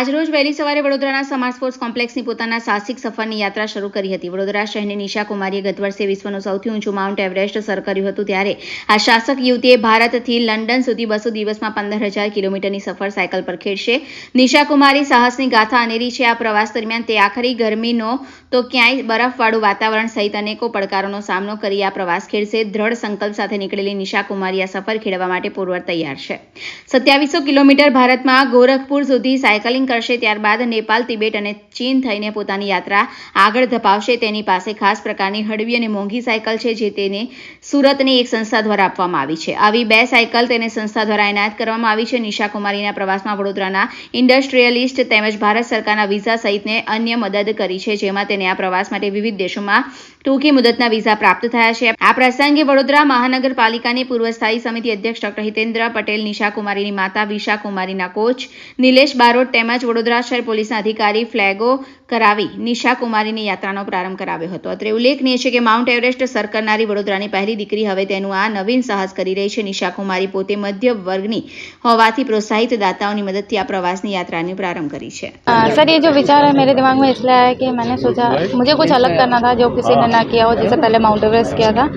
આજરોજ વહેલી સવારે વડોદરાના સમાર સ્પોર્ટ્સ કોમ્પ્લેક્સની પોતાના સાહસિક સફરની યાત્રા શરૂ કરી હતી. વડોદરા શહેરની નિશા કુમારીએ ગત વર્ષે વિશ્વનું સૌથી ઊંચું માઉન્ટ એવરેસ્ટ સર કર્યું હતું. ત્યારે આ શાસક યુવતીએ ભારતથી લંડન સુધી બસો દિવસમાં પંદર હજાર કિલોમીટરની સફર સાયકલ પર ખેડશે. નિશા કુમારી સાહસની ગાથા અનેરી છે આ પ્રવાસ દરમિયાન તે આખરી ગરમીનો તો ક્યાંય બરફવાળું વાતાવરણ સહિત અનેકો પડકારોનો સામનો કરી આ પ્રવાસ ખેડશે. દ્રઢ સંકલ્પ સાથે નીકળેલી નિશા કુમારી આ સફર ખેડવા માટે પૂર્વ તૈયાર છે. સત્યાવીસો કિલોમીટર ભારતમાં ગોરખપુર સુધી સાયકલિંગ કરશે ત્યારબાદ નેપાલ, તિબેટ અને ચીન થઈને પોતાની યાત્રા આગળ ધપાવશે. તેની પાસે ખાસ પ્રકારની હળવી અને મોંઘી સાયકલ છે, જે તેને સુરતની એક સંસ્થા દ્વારા આપવામાં આવી છે. આવી બે સાયકલ તેને સંસ્થા દ્વારા એનાયત કરવામાં આવી છે. નિશા કુમારીના પ્રવાસમાં વડોદરાના ઇન્ડસ્ટ્રીયલિસ્ટ તેમજ ભારત સરકારના વિઝા સહિતને અન્ય મદદ કરી છે, જેમાં તેને આ પ્રવાસ માટે વિવિધ દેશોમાં ટૂંકી મુદતના વિઝા પ્રાપ્ત થયા છે. આ પ્રસંગે વડોદરા મહાનગરપાલિકાની પૂર્વ સ્થાયી સમિતિ અધ્યક્ષ ડોક્ટર હિતેન્દ્ર પટેલ, નિશાકુમારીની માતા વિશા કુમારીના કોચ નિલેશ બારોટ તેમજ વડોદરા શહેર પોલીસના અધિકારી ફ્લેગો કરાવી નિશા કુમારીની યાત્રાનો પ્રારંભ કરાવ્યો હતો અત્રે ઉલ્લેખનીય છે કે માઉન્ટ એવરેસ્ટ સર કરનારી વડોદરાની પહેલી દીકરી હવે તેનું આ નવીન સાહસ કરી રહી છે નિશા કુમારી પોતે મધ્ય વર્ગની હોવાથી પ્રોત્સાહિત દાતાઓની મદદથી આ પ્રવાસની યાત્રાને પ્રારંભ કરી છે आ, सर ये जो विचार है मेरे दिमाग में इसलिए आया कि मैंने सोचा मुझे कुछ अलग करना था जो किसी ने ना किया हो जैसे पहले माउंट एवरेस्ट किया था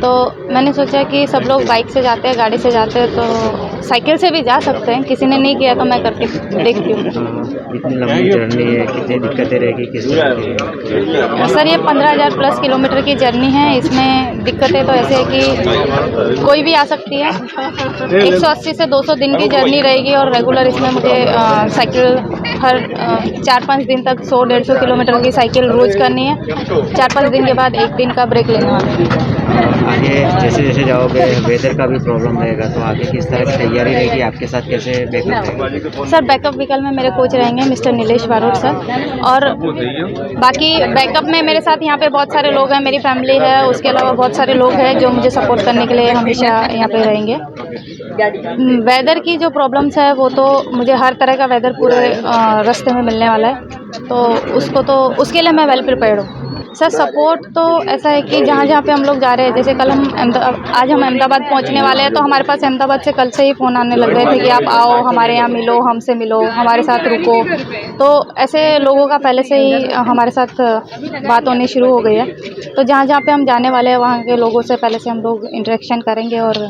तो मैंने सोचा कि सब लोग बाइक से जाते हैं गाड़ी से जाते हैं तो साइकिल से भी जा सकते हैं किसी ने नहीं किया तो मैं करके देखती हूँ हाँ, इतनी लंबी जर्नी है कितनी दिक्कतें रहेगी किस तरह सर, ये पंद्रह हज़ार प्लस किलोमीटर की जर्नी है। इसमें दिक्कतें तो ऐसे है कि कोई भी आ सकती है। एक सौ अस्सी से दो सौ दिन की जर्नी रहेगी और रेगुलर इसमें मुझे साइकिल हर चार पाँच दिन तक सौ डेढ़ सौ किलोमीटर की साइकिल रोज़ करनी है। चार पाँच दिन के बाद एक दिन का ब्रेक लेने वाला है। आगे जैसे जैसे जाओगे वेदर का भी प्रॉब्लम रहेगा तो आगे किस तरह की तैयारी रहेगी? आपके साथ कैसे बैकअप सर बैकअप व्हीकल में मेरे कोच रहेंगे मिस्टर नीलेश बारोट सर। और बाकी बैकअप में मेरे साथ यहाँ पे बहुत सारे लोग हैं मेरी फैमिली है उसके अलावा बहुत सारे लोग हैं जो मुझे सपोर्ट करने के लिए हमेशा यहाँ पे रहेंगे। वेदर की जो प्रॉब्लम्स है वो तो मुझे हर तरह का वेदर पूरे अ, रास्ते में मिलने वाला है। तो उसको तो उसके लिए मैं वेल प्रिपेयर्ड हूँ। सर सपोर्ट तो ऐसा है कि जहाँ जहाँ पे हम लोग जा रहे हैं, जैसे कल हम आज हम अहमदाबाद पहुँचने वाले हैं तो हमारे पास अहमदाबाद से कल से ही फ़ोन आने लग गए थे कि आप आओ, हमारे यहाँ मिलो, हमसे मिलो, हमारे साथ रुको। तो ऐसे लोगों का पहले से ही हमारे साथ बात होनी शुरू हो गई है। तो जहाँ जहाँ पर हम जाने वाले हैं, वहाँ के लोगों से पहले से हम लोग इंटरेक्शन करेंगे और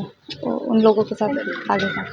उन लोगों के साथ आगे बढ़ेंगे